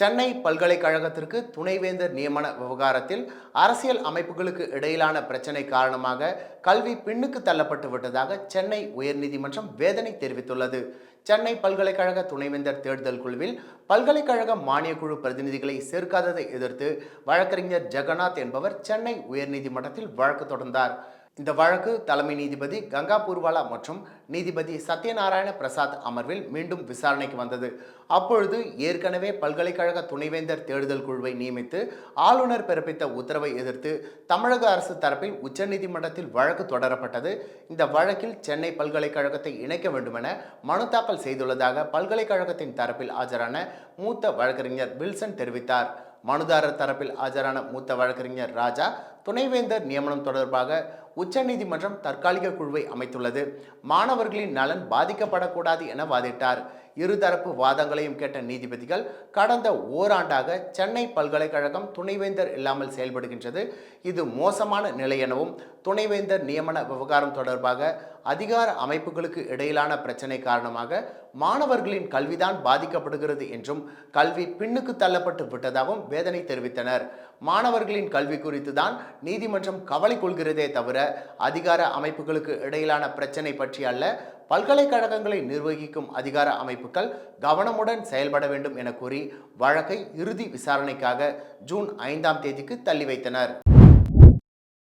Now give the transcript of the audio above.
சென்னை பல்கலைக்கழகத்திற்கு துணைவேந்தர் நியமன விவகாரத்தில் அரசியல் அமைப்புகளுக்கு இடையிலான பிரச்சனை காரணமாக கல்வி பின்னுக்கு தள்ளப்பட்டு விட்டதாக சென்னை உயர்நீதிமன்றம் வேதனை தெரிவித்துள்ளது. சென்னை பல்கலைக்கழக துணைவேந்தர் தேர்தல் குழுவில் பல்கலைக்கழக மானியக்குழு பிரதிநிதிகளை சேர்க்காததை எதிர்த்து வழக்கறிஞர் ஜெகநாத் என்பவர் சென்னை உயர்நீதிமன்றத்தில் வழக்கு தொடர்ந்தார். இந்த வழக்கு தலைமை நீதிபதி கங்கா பூர்வாலா மற்றும் நீதிபதி சத்யநாராயண பிரசாத் அமர்வில் மீண்டும் விசாரணைக்கு வந்தது. அப்பொழுது ஏற்கனவே பல்கலைக்கழக துணைவேந்தர் தேடுதல் குழுவை நியமித்து ஆளுநர் பிறப்பித்த உத்தரவை எதிர்த்து தமிழக அரசு தரப்பில் உச்சநீதிமன்றத்தில் வழக்கு தொடரப்பட்டது. இந்த வழக்கில் சென்னை பல்கலைக்கழகத்தை இணைக்க வேண்டுமென மனு தாக்கல் செய்துள்ளதாக பல்கலைக்கழகத்தின் தரப்பில் ஆஜரான மூத்த வழக்கறிஞர் வில்சன் தெரிவித்தார். மனுதாரர் தரப்பில் ஆஜரான மூத்த வழக்கறிஞர் ராஜா துணைவேந்தர் நியமனம் தொடர்பாக உச்சநீதிமன்றம் தற்காலிக குழுவை அமைத்துள்ளது. மாணவர்களின் நலன் பாதிக்கப்படக்கூடாது என வாதிட்டார். இருதரப்பு வாதங்களையும் கேட்ட நீதிபதிகள் கடந்த ஓராண்டாக சென்னை பல்கலைக்கழகம் துணைவேந்தர் இல்லாமல் செயல்படுகின்றது. இது மோசமான நிலை எனவும் துணைவேந்தர் நியமன விவகாரம் தொடர்பாக அதிகார அமைப்புகளுக்கு இடையிலான பிரச்சினை காரணமாக மாணவர்களின் கல்விதான் பாதிக்கப்படுகிறது என்றும் கல்வி பின்னுக்கு தள்ளப்பட்டு விட்டதாகவும் வேதனை தெரிவித்தனர். மாணவர்களின் கல்வி குறித்து தான் நீதிமன்றம் கவலை கொள்கிறதே தவிர அதிகார அமைப்புகளுக்கு இடையிலான பிரச்சினை பற்றி அல்ல பல்கலைக்கழகங்களை நிர்வகிக்கும் அதிகார அமைப்புகள் கவனமுடன் செயல்பட வேண்டும் என கூறி வழக்கை இறுதி விசாரணைக்காக ஜூன் ஐந்தாம் தேதிக்கு தள்ளி வைத்தனர்.